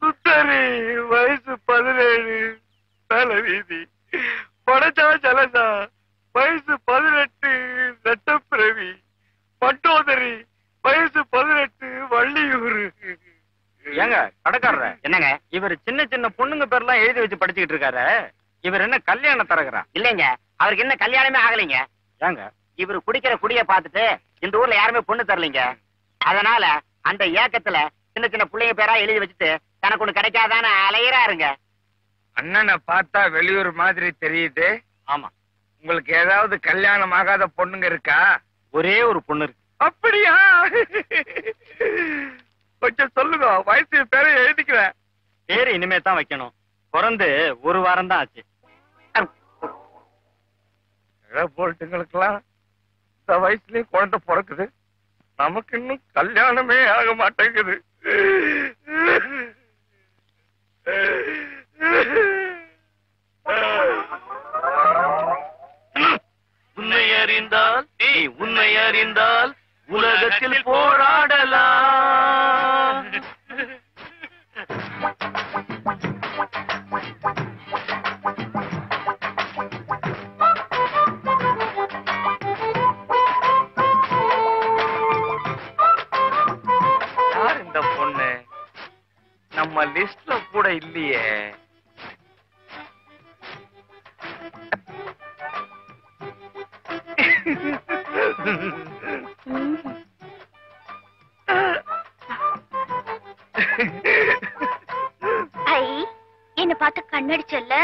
சுத்தரி வயசு பதினேழு தலை வீதி. படைச்சா ஜலசா வயசு பதினெட்டு சட்டப்பிரவி பட்டோதரி வயசு பதினெட்டு வள்ளியூர். ஏங்க கடைக்காரர. என்னங்க? இவர் சின்ன சின்ன பொண்ணுங்க பேர்லாம் எழுதி வச்சு படிச்சுக்கிட்டு இருக்காரு. இவர் என்ன கல்யாணம் தரகுறா இல்லைங்க. அவருக்கு இன்னும் கல்யாணமே ஆகலைங்க. ஏங்க இவர் குடிக்கிற குடிய பார்த்துட்டு இந்த ஊர்ல யாருமே பொண்ணு தரலைங்க. அதனால அந்த ஏக்கத்துல சின்ன சின்ன பிள்ளைங்க பேரா எழுதி வச்சுட்டு தனக்கு ஒண்ணு கிடைக்காதான்னு அலையிறாருங்க. அண்ணனை பார்த்தா வெளியூர் மாதிரி தெரியுது. ஆமா. உங்களுக்கு ஏதாவது கல்யாணம் ஆகாத பொண்ணுங்க இருக்கா? ஒரே ஒரு பொண்ணு இருக்கு. அப்படியா? கொஞ்சம் சொல்லுங்க வயசு பேரை எழுதிக்கிறேன் பேரு இனிமே தான் வைக்கணும். பிறந்து ஒரு வாரம் தான் ஆச்சு. போல்ட்டுங்களுக்கெல்லாம் இந்த வயசுலயும் குழந்தை பிறக்குது. நமக்கு இன்னும் கல்யாணமே ஆக மாட்டேங்குது. உன்னை அறிந்தால் நீ உன்னை அறிந்தால் உலகத்தில் போராடலாம். லிஸ்ட்ல கூட இல்லையே. ஐ என்ன பார்த்து கண்ணடிச்சல்ல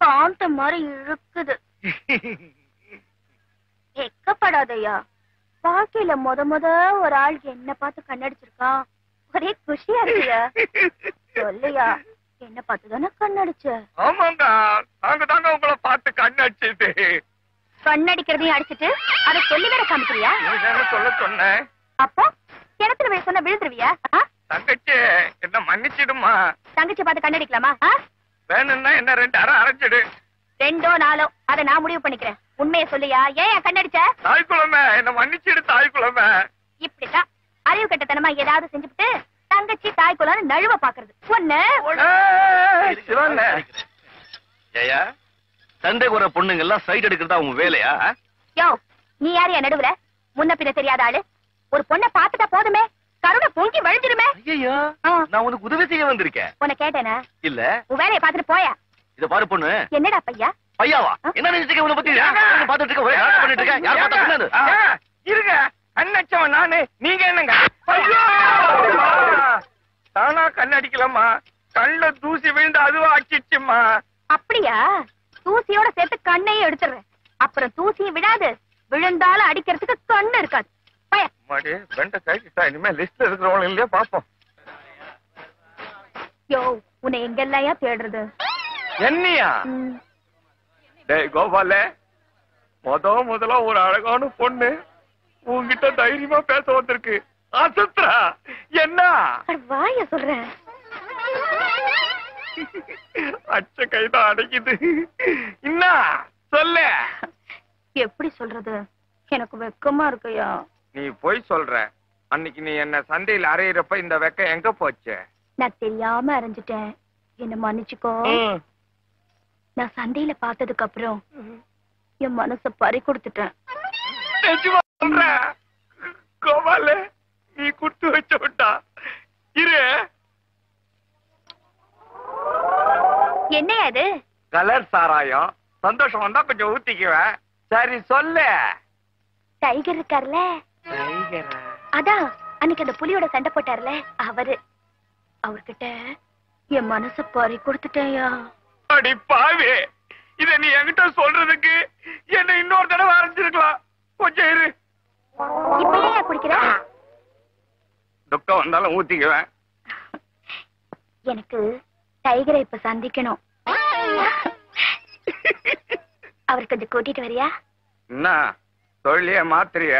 காந்த மாதிரி இழுக்குது. வெக்கப்படாதய்யா. வாழ்க்கையில முத முத ஒரு ஆள் என்ன பார்த்து கண்ணடிச்சிருக்கான் ஒரே குஷியா இருக்குயா? சொல்லையா? என்ன பார்த்து தானே கண்ணடிச்ச? ஆமாங்க நாங்க தாங்க உங்களை பார்த்து கண் அடிச்சது கண்ணடிக்கிறதையும் அடிச்சிட்டு அதை சொல்லி வேற காமிக்கிறியா? சொல்ல சொன்னேன் அப்போ கிணத்துல விழ சொன்ன விழுந்துருவியா? தங்கச்சி என்ன மன்னிச்சிடுமா? தங்கச்சி பார்த்து கண்ணடிக்கலாமா? வேணும்னா என்ன ரெண்டு அரை அரைச்சிடு. ரெண்டோ நாளோ அதை நான் முடிவு பண்ணிக்கிறேன். உண்மையை சொல்லியா? ஏன் கண்ணடிச்ச? தாய் குழமை என்ன மன்னிச்சிடு தாய் குழமை இப்படித்தான். அறிவு கட்டத்தனமா ஏதாவது செஞ்சுட்டு தங்கச்சி தாய் குலம் நழுவ பாக்குறது ஏயா சண்டை வர பொண்ணுங்க எல்லாம் சைட் எடுக்கிறதா உங்க வேலையா? யோ நீ யாரு என் நடுவுல? முன்ன பின்ன தெரியாத ஆளு. ஒரு பொண்ணை பாத்துட்டா போதுமே. கருணை பொங்கி வழிஞ்சிருமே. ஐயா. நான் உனக்கு உதவி செய்ய வந்திருக்கேன். உன்னை கேட்டேனா? இல்ல. உன் வேலையை பாத்துட்டு போயா? இத பாரு பொண்ணு. என்னடா பையா? பையாவா? என்ன நினைச்சிருக்க உன்னை பத்தி? பாத்துட்டு இருக்க? ஒரே பண்ணிட்டு இருக்க? யார் பார்த்தா இருங்க. கண்ணச்சவன் நானு. நீங்க என்னங்க? ஐயோ! தானா கண்ணடிக்கலாமா கண்ணுல தூசி விழுந்து அதுவா ஆக்கிடுச்சுமா அப்படியா? தூசியோட சேர்த்து கண்ணையும் எடுத்துடுறேன். அப்புறம் தூசியும் விடாது விழுந்தாலும் அடிக்கிறதுக்கு கண்ணு இருக்காது. மாடி வெண்ட கைக்கிட்டா இனிமே லிஸ்ட்ல இருக்கிறவங்க இல்லையா? பாப்போம் யோ உன்னை எங்கெல்லாம் தேடுறது? என்னையா? டேய் கோபால முத முதல்ல ஒரு அழகான பொண்ணு உன்கிட்ட தைரியமா பேச வந்திருக்கு. அசத்ரா என்ன? வாய சொல்றேன் அச்ச கைதான் அடைக்குது. என்ன சொல்லு. எப்படி சொல்றது? எனக்கு வெக்கமா இருக்குயா? நீ போய் சொல்ற. அன்னைக்கு நீ என்ன சந்தையில அறையிறப்ப இந்த வெக்கம் எங்க போச்சு? நான் தெரியாம அரைஞ்சிட்டேன். என்ன மன்னிச்சுக்கோ. நான் சந்தையில பார்த்ததுக்கு அப்புறம் என் மனச பறி கொடுத்துட்டேன். கோபால. நீ குடுத்து வச்ச விட்டா இரு. என்னையா அது கலர் சாராயம். சந்தோஷம் வந்தா கொஞ்சம் ஊத்திக்குவேன் சரி சொல்லு. டைகர் இருக்கார்ல? அதான் அன்னைக்கு அந்த புலியோட சண்டை போட்டார்ல அவரு. அவர்கிட்ட என் மனச பறி கொடுத்துட்டேயா அடி பாவி. இத நீ என்கிட்ட சொல்றதுக்கு என்ன இன்னொரு தடவை அரைஞ்சிருக்கலாம். கொஞ்சம் இரு. இப்ப ஏன் குடிக்கிற? துக்கம் வந்தாலும் ஊத்திக்குவேன். எனக்கு டைகரை இப்ப சந்திக்கணும். அவர் கொஞ்சம் கூட்டிட்டு வரியா? என்ன? தொழிலே மாத்திரிய.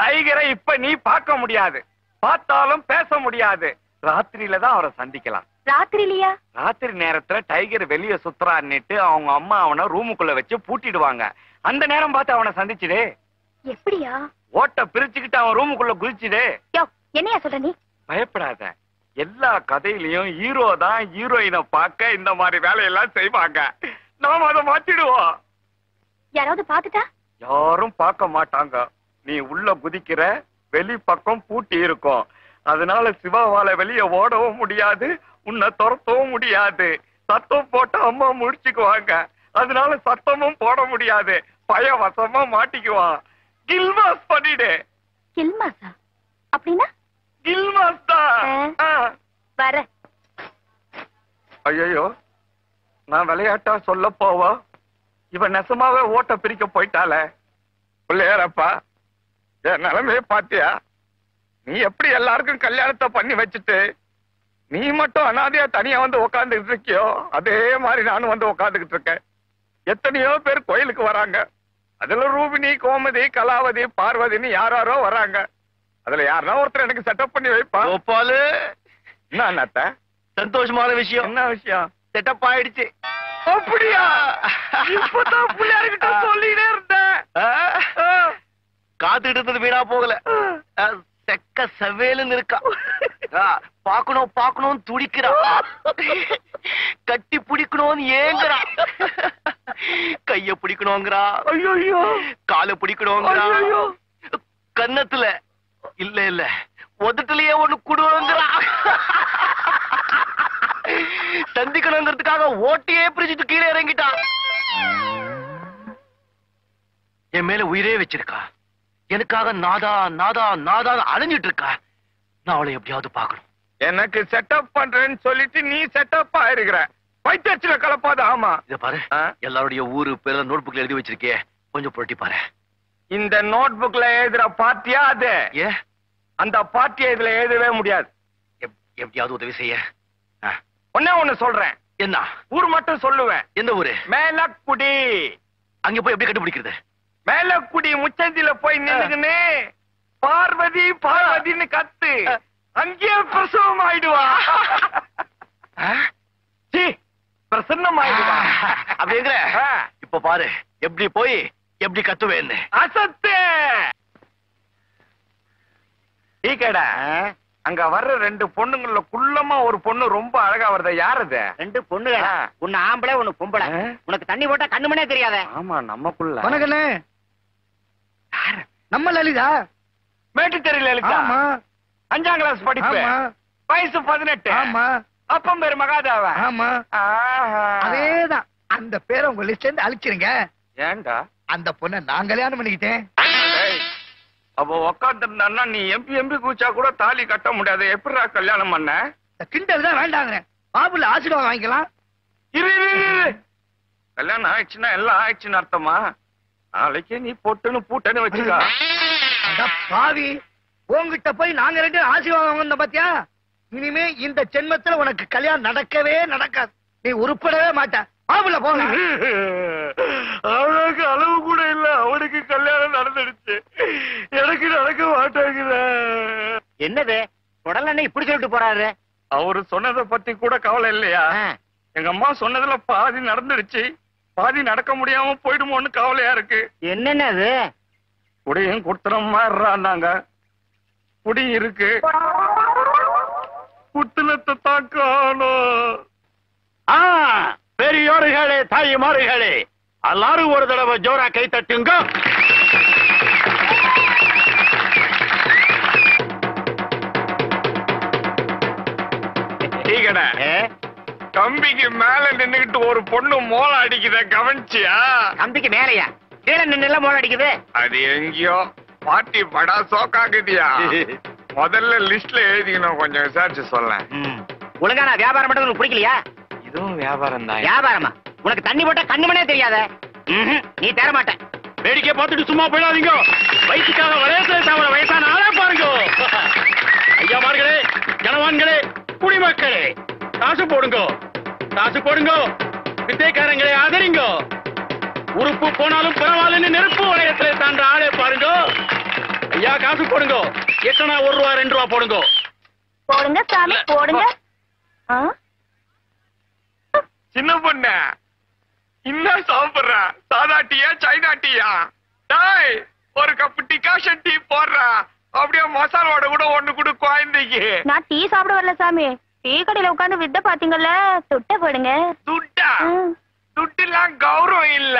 டைகரை இப்ப நீ பார்க்க முடியாது. பார்த்தாலும் பேச முடியாது. ராத்திரியில தான் அவரை சந்திக்கலாம். ராத்திரிலியா ராத்திரி நேரத்துல டைகர் வெளிய சுத்துறான்னுட்டு அவங்க அம்மா அவனை ரூமுக்குள்ள வச்சு பூட்டிடுவாங்க. அந்த நேரம் பார்த்து அவனை சந்திச்சுடு. எப்படியா? ஓட்ட பிரிச்சுக்கிட்டு அவன் ரூமுக்குள்ள குதிச்சுடு யோ என்னையா சொல்ற நீ? பயப்படாத. எல்லா கதையிலயும் ஹீரோ தான் ஹீரோயினை பார்க்க இந்த மாதிரி வேலையெல்லாம் செய்வாங்க. நாம அதை மாத்திடுவோம். யாராவது பாத்துட்டா யாரும் பார்க்க மாட்டாங்க. நீ உள்ள குதிக்கிற வெளி பக்கம் பூட்டி இருக்கும். அதனால சிவாவால வெளிய ஓடவும் முடியாது உன்னை துரத்தவும் முடியாது. சத்தம் போட்டு அம்மா முடிச்சுக்குவாங்க அதனால சத்தமும் போட முடியாது. பயவசமா மாட்டிக்குவான். கில்மாஸ் பண்ணிடு. கில்மாசா அப்படின்னா? கில்மாஸ் தான். வர. ஐயோ நான் விளையாட்டா சொல்ல போவா? இவன் நெசமாவே ஓட்ட பிரிக்க போயிட்டாளே. பிள்ளையாரப்பா என் நிலைமைய பாத்தியா? நீ எப்படி எல்லாருக்கும் கல்யாணத்தை பண்ணி வச்சுட்டு நீ மட்டும் அனாதையா தனியா வந்து உக்காந்துக்கிட்டு இருக்கியோ? அதே மாதிரி நானும் வந்து உக்காந்துக்கிட்டு இருக்கேன். எத்தனையோ பேர் கோயிலுக்கு வராங்க. அதுல ரூபினி கோமதி கலாவதி பார்வதின்னு யாராரோ வராங்க. அதுல யாருன்னா ஒருத்தர் எனக்கு செட்டப் பண்ணி வைப்பா. கோபாலு. என்ன அண்ணாத்த? சந்தோஷமான விஷயம். என்ன விஷயம்? செட்டப் ஆயிடுச்சு. அப்படியா? இப்பதான் பிள்ளையார்கிட்ட சொல்லிட்டே இருந்தேன். காத்துக்கிட்டு இருந்தது வீணா போகல. செக்க செவேலுன்னு இருக்கா. பாக்கணும் பாக்கணும் துடிக்கிறா. கட்டி பிடிக்கணும்னு ஏங்குறா. கைய பிடிக்கணுங்கிறா. ஐயோ காலை பிடிக்கணுங்கிறா. கன்னத்துல இல்ல இல்ல உதட்டுலயே ஒண்ணு குடுங்கிறா சந்திக்கணுங்கிறதுக்காக ஓட்டியே பிரிச்சுட்டு கீழே இறங்கிட்டா. என் மேல உயிரே வச்சிருக்கா. எனக்காக நாதா நாதா நாதா அலைஞ்சிட்டு இருக்கா நான் அவளை எப்படியாவது பார்க்கணும். எனக்கு செட்டப் பண்றேன்னு சொல்லிட்டு நீ செட்டப் ஆயிருக்கிற பைத்தியச்சில கலப்பாத ஆமா. இத பாரு? எல்லாருடைய ஊரு பேர நோட் புக்ல எழுதி வச்சிருக்கே கொஞ்சம் புரட்டி பாரு. இந்த நோட் புக்ல எழுதுற பார்ட்டியா அது? ஏ? அந்த பார்ட்டியை இதுல எழுதவே முடியாது. எப்- எப்படியாவது உதவி செய்ய. ஒன்னே ஒண்ணு சொல்றேன். என்ன? ஊர் மட்டும் சொல்லுவேன். எந்த ஊரு? மேலக்குடி. அங்க போய் எப்படி கண்டுபிடிக்கிறது? மேலக்குடி முச்சந்தில போய் நின்னுக்குன்னு பார்வதி பார்வதின்னு கத்து. அங்கேயே பிரசவம் ஆயிடுவா சீ, பிரசன்னம் ஆயிடுவா அப்படிங்கிற. இப்ப பாரு எப்படி போய் எப்படி கத்துவேன்னு. அசத்து. டீ கடை. அங்க வர்ற ரெண்டு பொண்ணுங்கள குள்ளமா ஒரு பொண்ணு ரொம்ப அழகா வருது? யார் அது? ரெண்டு ஆ. ஒண்ணு ஆம்பளை ஒண்ணு பொம்பளை. உனக்கு தண்ணி போட்டா கண்ணுமனே தெரியாத. ஆமா நமக்குள்ள. வணக்கண்ணே. நம்ம லலிதா. மேட்டு தெரியல எழுத்தா ஆமா. அஞ்சாம் கிளாஸ் படிப்பு. ஆமா. வயசு பதினெட்டு. ஆமா. அப்பம் பேரு மகாதேவ. ஆமா. அதேதான். அந்த பேரை உங்க லிஸ்ட்ல இருந்து அழிச்சிருங்க. ஏன்டா? அந்த பொண்ணை நான் கல்யாணம் பண்ணிக்கிட்டேன். அப்ப உக்காந்துருந்தான்னா நீ எம்பி எம்பி கூச்சா கூட தாலி கட்ட முடியாது. எப்படிடா கல்யாணம் பண்ண? கிண்டல் தான் வேண்டாங்கிறேன். பாபுல ஆசீர்வாதம் வாங்கிக்கலாம். இரு. கல்யாணம் ஆயிடுச்சுன்னா எல்லாம் ஆயிடுச்சுன்னு அர்த்தமா? நாளைக்கே நீ பொட்டுன்னு பூட்டன்னு வச்சுக்கா. பாவி. உன்கிட்ட போய் நாங்க ரெண்டு ஆசீர்வாதம் வாங்க பாத்தியா? இனிமே இந்த ஜென்மத்துல உனக்கு கல்யாணம் நடக்கவே நடக்காது. நீ உருப்படவே மாட்ட. பாபுல போங்க. அவனுக்கு அளவு கூட இல்ல. அவனுக்கு கல்யாணம் நடந்துடுச்சு. எனக்கு நடக்க மாட்டேங்குத. என்னது? உடல் இப்படி சொல்லிட்டு போறாரு? அவரு சொன்னதை பத்தி கூட கவலை இல்லையா. எங்க அம்மா சொன்னதுல பாதி நடந்துடுச்சு. பாதி நடக்க முடியாம போயிடுமோன்னு கவலையா இருக்கு. என்னென்ன அது குடியும் குடுத்தனம் மாறுறாங்க குடி இருக்கு. குத்துனத்தை தான் காணோம் ஆ பெரியோர்களே தாய்மார்களே எல்லாரும் ஒரு தடவை ஜோரா கை தட்டுங்க. டீ கடை கம்பிக்கு மேல நின்னுகிட்டு ஒரு பொண்ணு மோளம் அடிக்குத கவனிச்சியா? கம்பிக்கு மேலையா? கீழே நின்று மோள அடிக்குது. அது எங்கேயோ பாட்டி படா சோக்காக்குதியா முதல்ல லிஸ்ட்ல எழுதிக்கணும் கொஞ்சம் விசாரிச்சு சொல்லேன். ஒழுங்கா நான் வியாபாரம் பண்றது உனக்கு பிடிக்கலையா? இதுவும் வியாபாரம் தான். வியாபாரமா? உனக்கு தண்ணி போட்டா கண்ணுமனே தெரியாத. ம்ஹும். நீ தர மாட்ட வேடிக்கை பார்த்துட்டு சும்மா போயிடாதீங்க. வயசுக்காக வயசுல தவிர வயசான ஆளா பாருங்க. ஐயாமார்களே ஜனவான்களே குடிமக்களே. காசு போடுங்க. காசு போடுங்க. வித்தைக்காரங்களை ஆதரிங்க. உறுப்பு போனாலும் பரவாயில்லன்னு நெருப்பு வளையத்துல தாண்ட ஆளே பாருங்க. ஐயா காசு போடுங்க. எத்தனை ஒரு ரூபா ரெண்டு ரூபா போடுங்க. போடுங்க சாமி போடுங்க. ஆ? சின்ன பொண்ணு என்ன சாப்பிடுற. சாதா டீயா சைனா டீயா டேய் ஒரு கப் டிகாஷன் டீ போடுறா. அப்படியே மசாலோட கூட ஒண்ணு கூட குழந்தைக்கு. நான் டீ சாப்பிட வரல சாமி. டீ கடையில உட்கார்ந்து வித்த பாத்தீங்கல்ல? துட்ட போடுங்க. துட்டா. துட்டுலாம் கௌரவம் இல்ல.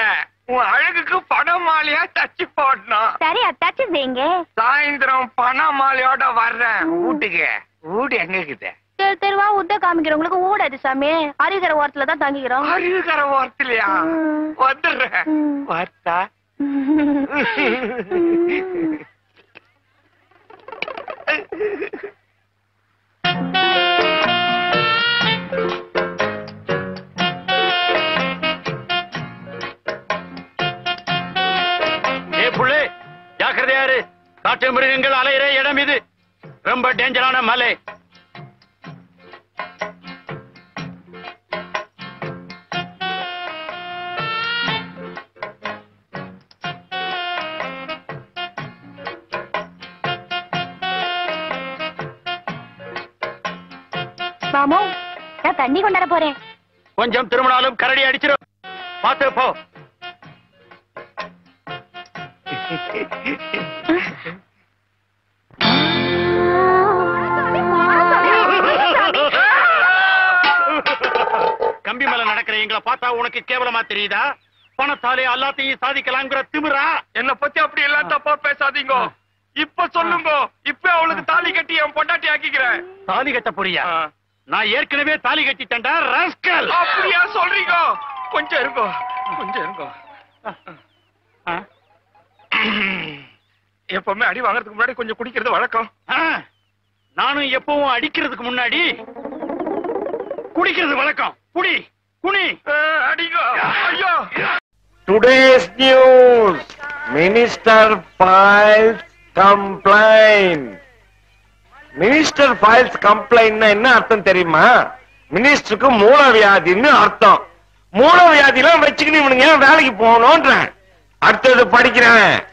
உன் அழகுக்கு பணம் மாலையா தச்சு போடணும். சரி அத்தாச்சு செய்யுங்க. சாயந்தரம் பண மாலையோட வர்றேன் வீட்டுக்கு வீடு எங்க இருக்குது? தெரு தெருவா உத்த காமிக்கிறவங்களுக்கு ஊடாது சாமி. அருகிற ஓரத்துல தான் தங்கிக்கிறோம். அருகர ஓரத்துலயா. வந்துடுறேன். வர்த்தா ஏ ஜாக்கிரதையாரு காட்டு மிருகங்கள் அலையிற இடம் இது. ரொம்ப டேஞ்சரான மலை. மாமோ நான் தண்ணி கொண்டாட போறேன். கொஞ்சம் திரும்பினாலும் கரடி அடிச்சிடும் பார்த்து போ. கம்பி மேல நடக்கிற எங்களை பார்த்தா உனக்கு கேவலமா தெரியுதா? பணத்தாலே எல்லாத்தையும் சாதிக்கலாங்கிற திமிரா? என்ன பத்தி அப்படி எல்லாம் தப்பா பேசாதீங்க. இப்ப சொல்லுங்க. இப்ப அவளுக்கு தாலி கட்டி என் பொண்டாட்டி ஆக்கிக்கிறேன். தாலி கட்ட புரியா ஆ. நான் ஏற்கனவே தாலி கட்டிட்டேன்டா ராஸ்கல் அப்படியா சொல்றீங்க. கொஞ்சம் இருங்கோ. கொஞ்சம் இருங்கோ. ஆ? எப்பவுமே அடி வாங்குறதுக்கு முன்னாடி கொஞ்சம் குடிக்கிறது வழக்கம். ஆ, நானும் எப்பவும் அடிக்கிறதுக்கு முன்னாடி குடிக்கிறது வழக்கம். குடி குனி. ஐயோ. Today's news. Minister files complaint. Minister files complaint என்ன அர்த்தம் தெரியுமா? மினிஸ்டருக்கு மூலவியாதின்னு அர்த்தம். மூலவியாதிலாம் வச்சுக்கின்னு இவனுங்க ஏன் வேலைக்கு போகணும்ன்றேன் அடுத்தது படிக்கிறேன்.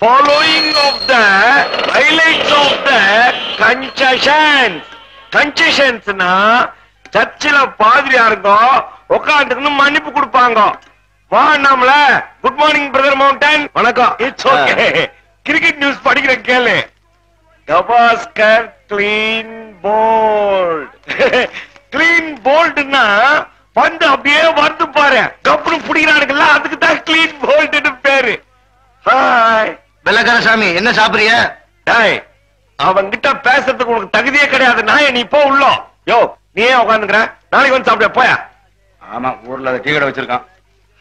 Following of the highlights of the concessions கன்செஷன்ஸ்னா சர்ச்சில் பாதிரியாருங்க உட்காந்துக்குன்னு மன்னிப்பு கொடுப்பாங்க. வா நம்மள. குட் மார்னிங் பிரதர் மவுண்டன் வணக்கம். இட்ஸ் ஓகே கிரிக்கெட் நியூஸ் படிக்கிறேன் கேளு. கவாஸ்கர் கிளீன் போல்ட் கிளீன் போல்ட்னா பந்து அப்படியே வந்து பாரு. கப்புனு பிடிக்கிறானுங்கல்ல அதுக்கு தான் கிளீன் போல்ட்னு பேரு. ஹாய் வெள்ளக்கார சாமி என்ன சாப்பிடுறிய? டேய் அவன்கிட்ட பேசுறதுக்கு உனக்கு தகுதியே கிடையாது. நாய நீ போ உள்ளோ. யோ நீ ஏன் உட்காந்துக்கிற நாளைக்கு வந்து சாப்பிட போயா? ஆமா ஊர்ல டீ கடை வச்சிருக்கான்.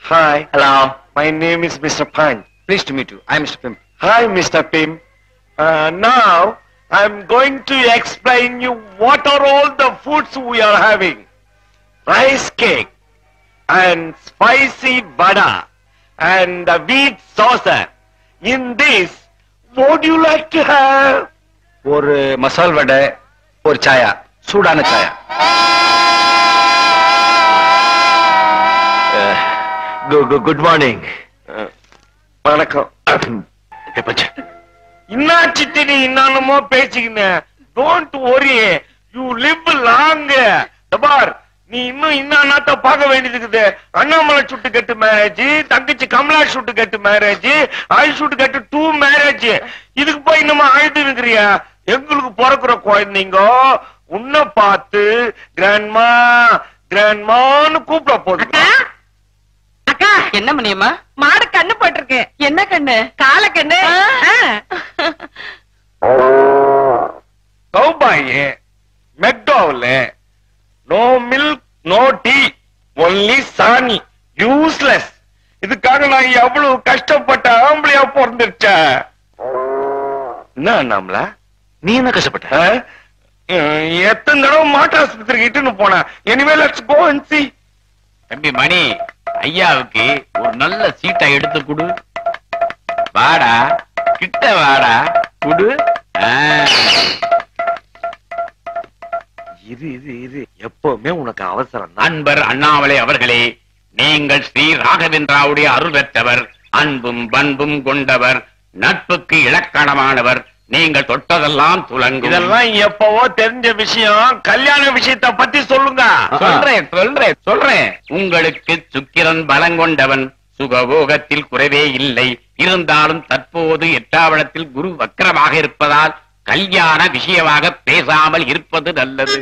Hi hello my name is mister Panch pleased to meet you I mister Pim Hi, Mr. Pim. Uh, now, I'm going to explain you what are all the foods we are having. Rice cake and spicy vada and the wheat saucer. In this, what do you like to have? ஒரு மசால் வடை ஒரு சாயா சூடான சாயா. Good morning வணக்கம். இன்னாச்சிட்டு நீ இன்னமோ பேசிக்கின don't worry you live long பார் நீ இன்னும் இன்னாத்த பார்க்க வேண்டியது இருக்குது அண்ணாமலை சுட்டு கட்டு மேரேஜ் தங்கச்சி கமலா சுட்டு கட்டு மேரேஜ் ஆய் சுட்டு கட்டு டூ மேரேஜ் இதுக்கு போய் இன்னும் அழுது இருக்கிறியா எங்களுக்கு பிறக்கிற குழந்தைங்க உன்னை பார்த்து கிராண்ட்மா கிராண்ட்மான்னு கூப்பிட போகுது. அக்கா என்ன பண்ணியம்மா மாடு கண்ணு போட்டிருக்கு. என்ன கண்ணு? கால கண்ணு? கௌபாயே எவ்வளவு கஷ்டப்பட்ட ஆம்பளையா பிறந்துருச்ச. என்ன நாமல நீ என்ன கஷ்டப்பட்ட? எத்தனை தடவை மாட்டு ஆஸ்பத்திரிக்கு இட்டுன்னு போனேன் anyway let's go and see தம்பி மணி ஐயாவுக்கு ஒரு நல்ல சீட்டை எடுத்து கொடு. வாடா கிட்ட வாடா குடு. இது இது இது எப்பவுமே உனக்கு அவசரம் அன்பர் அண்ணாமலை அவர்களே நீங்கள் ஸ்ரீ ராகவேந்திராவுடைய அருள் பெற்றவர் அன்பும் பண்பும் கொண்டவர் நட்புக்கு இலக்கணமானவர். நீங்கள் தொட்டதெல்லாம் துலங்கும் இதெல்லாம் எப்பவோ தெரிஞ்ச விஷயம் கல்யாண விஷயத்த பத்தி சொல்லுங்க. சொல்றேன் சொல்றேன் சொல்றேன். உங்களுக்கு சுக்கிரன் பலங்கொண்டவன் சுகபோகத்தில் குறைவே இல்லை. இருந்தாலும் தற்போது எட்டாவளத்தில் குரு வக்கரமாக இருப்பதால் கல்யாண விஷயமாக பேசாமல் இருப்பது நல்லது.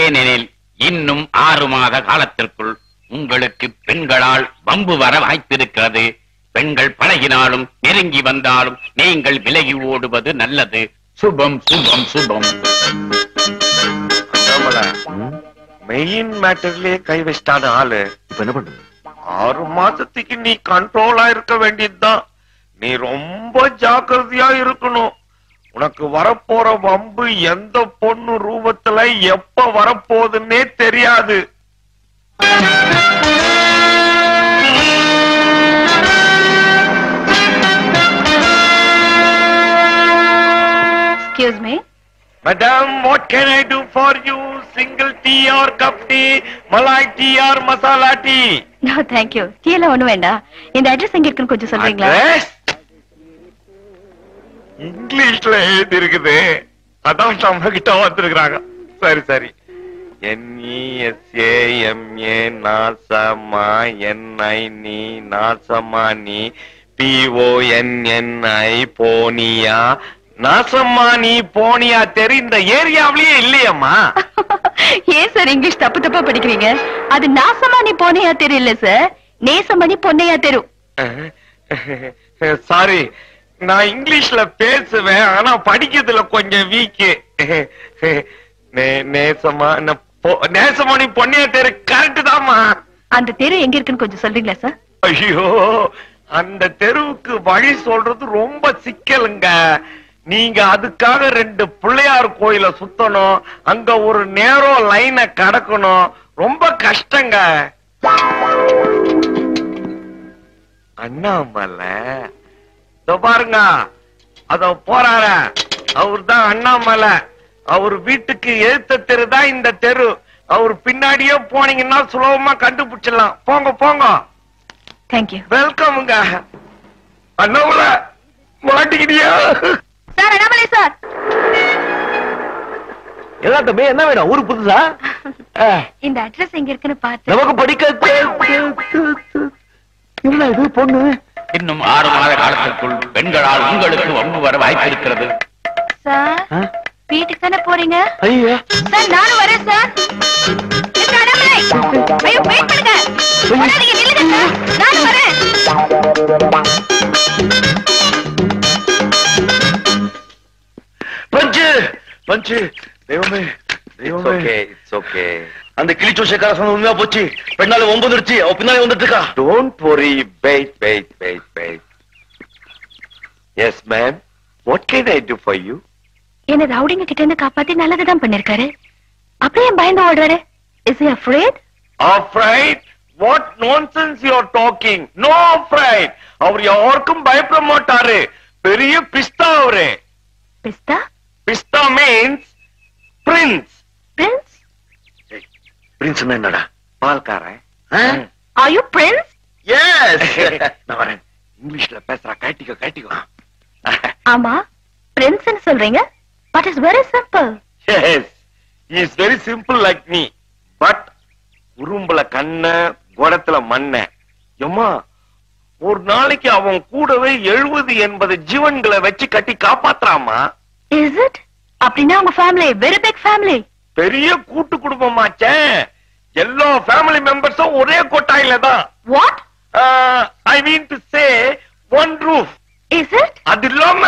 ஏனெனில் இன்னும் ஆறு மாத காலத்திற்குள் உங்களுக்கு பெண்களால் வம்பு வர வாய்ப்பிருக்கிறது. பெண்கள் பழகினாலும் நெருங்கி வந்தாலும் நீங்கள் விலகி ஓடுவது நல்லது. சுபம் சுபம் சுபம். மெயின் மேட்டர்லயே கை வச்சிட்டான ஆளு. இப்ப என்ன பண்றது? ஆறு மாசத்துக்கு நீ கண்ட்ரோலா இருக்க வேண்டியதுதான். நீ ரொம்ப ஜாக்கிரதையா இருக்கணும். உனக்கு வரப்போற வம்பு எந்த பொண்ணு ரூபத்துல எப்ப வரப்போகுதுன்னே தெரியாது excuse me Madam, what can I do for you? Single tea or cup tea, malai tea or masala tea? No thank you tea எல்லாம் ஒண்ணு வேண்டாம் இந்த அட்ரஸ் எங்க இருக்குன்னு கொஞ்சம் சொல்றீங்களா Address? இங்கிலீஷ்ல எழுதி இருக்குது அதான் நம்ம கிட்ட வந்திருக்கிறாங்க. சரி சரி. என்இஎஸ்ஏஎம்ஏ நாசமா என்ஐ நீ நாசமா நீ பிஓஎன்என்ஐ போனியா. நாசமா நீ போனியா தெரி இந்த ஏரியாவிலேயே இல்லையம்மா. ஏன் சார் இங்கிலீஷ் தப்பு தப்பா படிக்கிறீங்க. அது நாசமா நீ போனையா தெரியல சார். நேசமணி பொன்னையா தெரு. சாரி. நான் இங்கிலீஷ்ல பேசுவேன் ஆனா படிக்கிறதுல கொஞ்சம் வீக்கு நேசமா ந- பொ- நேசமணி பொன்னியா தெரு கரெக்ட் தாம்மா. அந்த தெரு எங்க இருக்குன்னு கொஞ்சம் சொல்றீங்களா சார் ஐயோ அந்த தெருவுக்கு வழி சொல்றது ரொம்ப சிக்கலுங்க. நீங்க அதுக்காக ரெண்டு பிள்ளையார் கோயில சுத்தணும் அங்க ஒரு நேரம் லைனை கடக்கணும். ரொம்ப கஷ்டங்க. அண்ணாமலை இதோ பாருங்க. அத போறார. அவர் தான் அண்ணாமலை. அவர் வீட்டுக்கு எழுத்த தெரு தான் இந்த தெரு. அவர் பின்னாடியே போனீங்கன்னா சுலபமா கண்டுபிடிச்சிடலாம். போங்க போங்க. தேங்க்யூ வெல்கம்ங்க அண்ணாமலை மாட்டிக்கிட்டியா? சார் அண்ணாமலை சார் என்ன தம்பி என்ன வேணும்? ஊரு புதுசா? இந்த அட்ரஸ் எங்க இருக்குன்னு பார்த்து. நமக்கு படிக்க என்ன இது பொண்ணு? இன்னும் ஆறு மாத காலத்திற்குள் பெண்களால் உங்களுக்கு வம்பு வர வாய்ப்பிருக்கிறது. சார் ஆ? வீட்டுக்கு தானே போறீங்க? ஐயா. சார் நானும் வரேன் சார். மிஸ்டர் அண்ணாமலை ஐயோ வெயிட் பண்ணுங்க. ஓடாதீங்க நில்லுங்க சார். நானும் வரேன். பஞ்சு பஞ்சு. தெய்வமே தெய்வமே இட்ஸ் ஓகே அந்த கிளிச்சோஷக்கார சொன்ன உண்மையா போச்சு? பெண்ணால ஒன்பது அடிச்சு அவ பின்னாலே வந்துட்டு இருக்கா don't worry wait wait wait wait. Yes ma'am. What can i do for you? என்ன ரவுடிங்க கிட்ட இருந்து காப்பாத்தி நல்லதுதான் பண்ணிருக்காரு. அப்படியே பயந்து ஓடுறாரு. Is he afraid? Afraid? What nonsense you are talking. No afraid. அவர் யாருக்கும் பயப்பட மாட்டாரு. பெரிய பிஸ்தா அவரு. பிஸ்தா? பிஸ்தா மீன்ஸ் பிரின்ஸ் பிரின்ஸ் பிரின்ஸ் என்னடா? பால்காரன்? are you prince? எஸ் நான் வரேன். இங்கிலீஷ்ல பேசுறா. கேட்டிக்கோ கேட்டிக்கோ. ஆமா. பிரின்ஸ்னு சொல்றீங்க? But is very simple yes. He is very simple like me. But உரும்புல கண்ண குடத்துல மண்ண. எம்மா ஒரு நாளைக்கு அவன் கூடவே எழுபது எண்பது ஜீவன்களை வச்சு கட்டி காப்பாத்துறாமா இஸ் இட் அப்படின்னா உங்க ஃபேமிலி வெரி பிக் ஃபேமிலி பெரிய கூட்டு குடும்பமாச்சே. எல்லா ஃபேமிலி மெம்பர்ஸும் ஒரே கொட்டாயில தான். What I mean to say one roof is it அது இல்லாம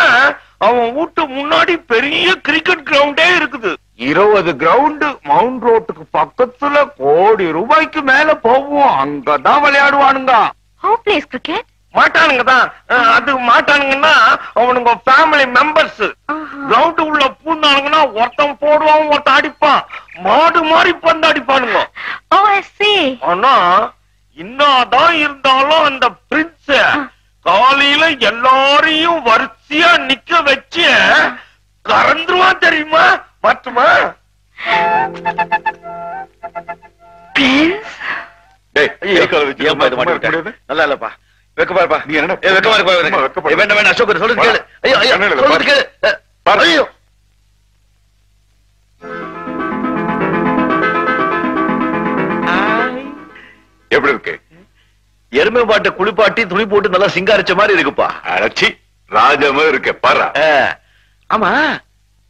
அவன் வீட்டு முன்னாடி பெரிய கிரிக்கெட் கிரவுண்டே இருக்குது. இருபது கிரவுண்ட் மவுண்ட் ரோட்டுக்கு பக்கத்துல கோடி ரூபாய்க்கு மேல போவோம் அங்கதான் விளையாடுவானுங்க. ஹவு பிளேஸ் கிரிக்கெட் மாட்டானுங்க தான் அஹ், அது மாட்டானுங்கன்னா அவனுங்க ஃபேமிலி மெம்பர்ஸ் கிரவுண்ட் உள்ள பூந்தானுங்கன்னா ஒருத்தன் போடுவான் ஒருத்தன் அடிப்பான். மாடு மாதிரி பந்து அடிப்பானுங்க. ஆனா இன்னாதான் இருந்தாலும் அந்த பிரின்ஸ் காலையில எல்லாரையும் வரிசையா நிக்க வச்சு கறந்துருவான் தெரியுமா? மட்டுமா? நல்லா இல்லப்பா. வெக்கமா இருப்பா. நீ என்னடா ஏ வெக்கமா இருப்பா வேண்டாம் வேண்டாம் அசோக் சொல்றது கேளு. வாடா. ஐயோ ஐயோ கண்ணாடில சொல்றது பாரு. கேளு. அஹ், பாரு. ஐயோ. எப்படி இருக்கு? எருமை பாட்டை குளிப்பாட்டி துணி போட்டு நல்லா சிங்காரிச்ச மாதிரி இருக்குப்பா. அடச்சி ராஜமா இருக்க பாரு. ஆமா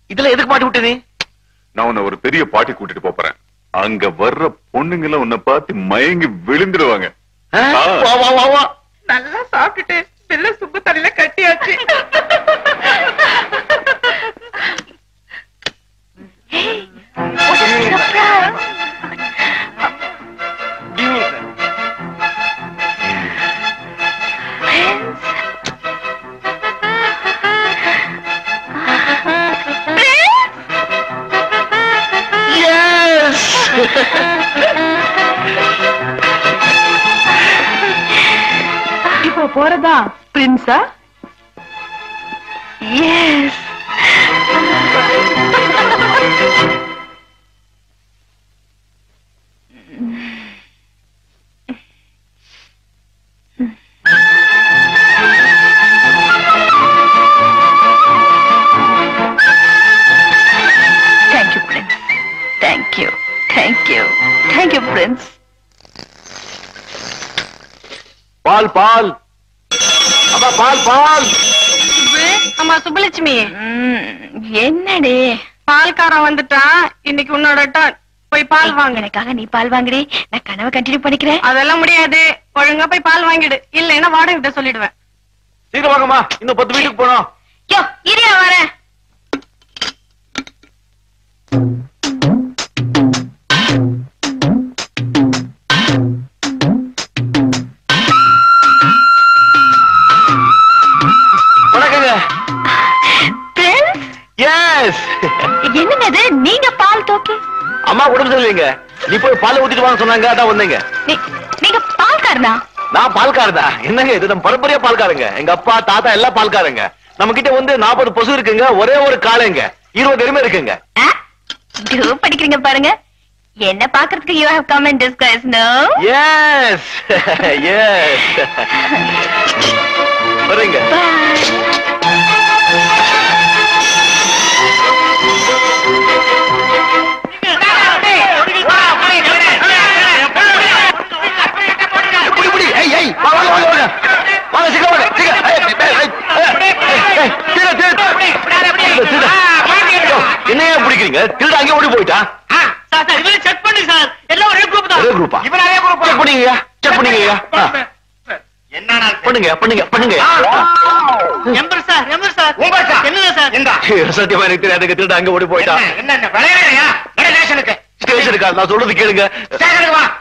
இதுல எதுக்கு மாட்டி விட்ட நீ? நான் உன்னை ஒரு பெரிய பாட்டி கூட்டிட்டு போறேன். அங்க வர்ற பொண்ணுங்க எல்லாம் உன்னை பார்த்து மயங்கி விழுந்துடுவாங்க. அஹ், ஆ. வா வா வா வா. நல்லா சாப்பிட்டுட்டு பிள்ளை சுப்பு தண்ணியில கட்டியாச்சு இப்போ போறதா பிரின்ஸா yes Thank you, Prince. Thank you. Thank you. Thank you, Prince. பால் பால் அம்மா பால் பால். அம்மா சுப்பலட்சுமி. என்னடி? பால்காரன் வந்துட்டான் இன்னைக்கு உன்னோட போய் பால் வாங்க. எனக்காக நீ பால் வாங்குடி. நான் கனவை கண்டினியூ பண்ணிக்கிறேன். அதெல்லாம் முடியாது. ஒழுங்கா போய் பால் வாங்கிடு. இல்லைன்னா வாடகை கிட்ட சொல்லிடுவேன். சீக்கிரம் வாங்கம்மா. இன்னும் பத்து வீட்டுக்கு போனோம் யோ இரியா வரேன் என்னங்க இது நீங்க பால் தோக்கி? அம்மா உடம்பு சரியில்லைங்க நீ போய் பால் ஊத்திட்டு வாங்க சொன்னாங்க அதான் வந்தீங்க. நீங்க பால்காரனா? நான் பால்காரதா? என்னங்க இது? நம்ம பரம்பரையா பால்காரங்க. எங்க அப்பா தாத்தா எல்லாம் பால்காரங்க. நம்ம கிட்ட வந்து நாற்பது பசு இருக்குங்க ஒரே ஒரு காளைங்க. இருபது எருமை இருக்குங்க. படிக்கிறீங்க பாருங்க. என்ன பாக்குறதுக்கு you have come and discuss no yes yes வரீங்க. பிடிக்கிறீங்க திருட அங்கே ஓடி போயிட்டா? செக் பண்ணு சார். எல்லாம் ஒரே குரூப் ஒரே குரூப்பா செக் பண்ணீங்கய்யா செக் பண்ணீங்கய்யா ஆ. பண்ணுங்க பண்ணுங்க பண்ணுங்க. எம்பர் சார் எம்பர் சார். என்னது சார். சத்தியமா எனக்கு தெரியாதுங்க திருட அங்க ஓடி போயிட்டா. ஸ்டேஷனுக்கா. நான் சொல்றது கேளுங்க.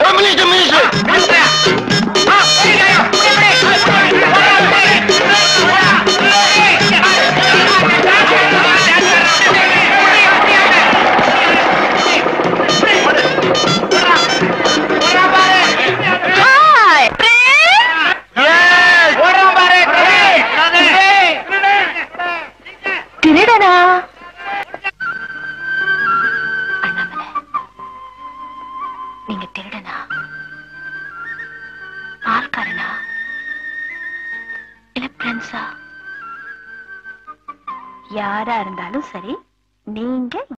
ஏ, மினிஸ்டர் மினிஸ்டர்